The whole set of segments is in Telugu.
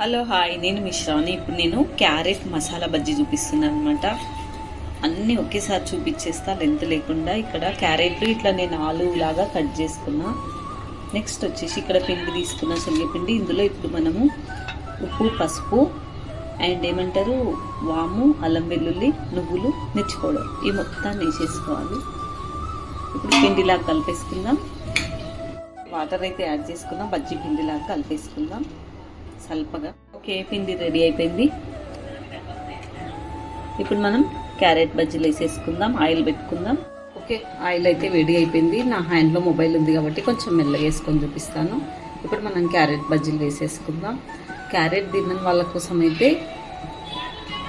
Hello hi. నేను మిశ్రాని. ఇప్పుడు నేను క్యారెట్ మసాలా బజ్జీ చూపిస్తున్నాను అనమాట అన్నీ ఒకేసారి చూపించేస్తా లెంత్ లేకుండా. ఇక్కడ క్యారెట్ ఇట్లా నేను ఆలు లాగా కట్ చేసుకున్నా. నెక్స్ట్ వచ్చేసి ఇక్కడ పిండి తీసుకున్న శనగపిండి. ఇందులో ఇప్పుడు మనము ఉప్పు పసుపు అండ్ ఏమంటారు? వాము అల్లం వెల్లుల్లి నువ్వులు మిర్చి పౌడర్ ఈ మొత్తాన్ని వేసేసుకోవాలి. ఇప్పుడు పిండిలాగా కలిపేసుకుందాం. వాటర్ అయితే యాడ్ చేసుకుందాం బజ్జీ పిండిలాగా కలిపేసుకుందాం. సల్పగా ఓకే పిండి రెడీ అయిపోయింది. ఇప్పుడు మనం క్యారెట్ బజ్జీలు వేసేసుకుందాం ఆయిల్ పెట్టుకుందాం. ఓకే ఆయిల్ అయితే వేడి అయిపోయింది. నా హ్యాండ్లో మొబైల్ ఉంది కాబట్టి కొంచెం మెల్లగా వేసుకొని చూపిస్తాను. ఇప్పుడు మనం క్యారెట్ బజ్జీలు వేసేసుకుందాం. క్యారెట్ తినని వాళ్ళ కోసం అయితే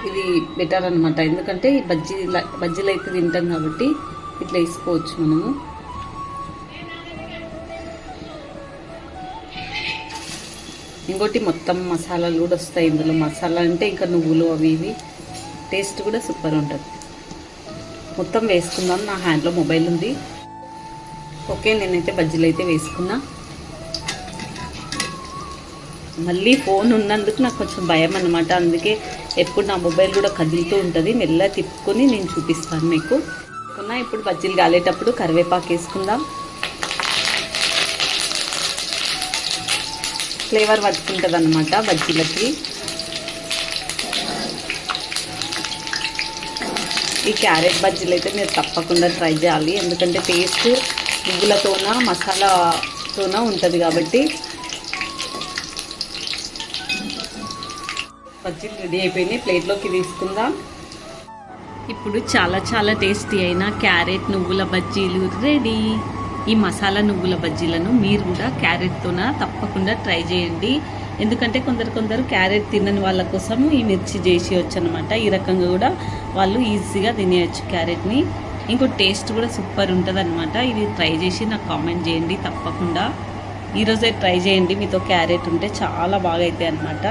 ఇది బెటర్ అనమాట ఎందుకంటే బజ్జీ బజ్జీలు అయితే తింటాం కాబట్టి ఇట్లా వేసుకోవచ్చు మనము. ఇంకోటి మొత్తం మసాలాలు కూడా వస్తాయి ఇందులో. మసాలా అంటే ఇంకా నువ్వులు అవి ఇవి. టేస్ట్ కూడా సూపర్ ఉంటుంది. మొత్తం వేసుకుందాం. నా హ్యాండ్లో మొబైల్ ఉంది. ఓకే నేనైతే బజ్జీలు అయితే వేసుకున్నా. మళ్ళీ ఫోన్ ఉన్నందుకు నాకు కొంచెం భయం అనమాట అందుకే ఎప్పుడు నా మొబైల్ కూడా కదులుతూ ఉంటుంది. మెల్లగా తిప్పుకొని నేను చూపిస్తాను మీకు. ఇప్పుడు బజ్జీలు కాలేటప్పుడు కరివేపాకు వేసుకుందాం. ఫ్లేవర్ పట్టుకుంటుంది అనమాట బజ్జీలకి. ఈ క్యారెట్ బజ్జీలు అయితే మీరు తప్పకుండా ట్రై చేయాలి. ఎందుకంటే టేస్ట్ నువ్వులతోన మసాలాతోన ఉంటుంది కాబట్టి. బజ్జీలు రెడీ అయిపోయినాయి. ప్లేట్లోకి తీసుకుందాం. ఇప్పుడు చాలా చాలా టేస్టీ అయిన క్యారెట్ నువ్వుల బజ్జీలు రెడీ. ఈ మసాలా నువ్వుల బజ్జీలను మీరు కూడా క్యారెట్తోన తప్పకుండా ట్రై చేయండి. ఎందుకంటే కొందరు కొందరు క్యారెట్ తినని వాళ్ళ కోసం ఈ మిర్చి చేసేయచ్చు అనమాట ఈ రకంగా కూడా వాళ్ళు ఈజీగా తినేయచ్చు క్యారెట్ని. ఇంకో టేస్ట్ కూడా సూపర్ ఉంటుంది అనమాట ఇది ట్రై చేసి నాకు కామెంట్ చేయండి తప్పకుండా. ఈరోజే ట్రై చేయండి. మీతో క్యారెట్ ఉంటే చాలా బాగా అవుతాయి అనమాట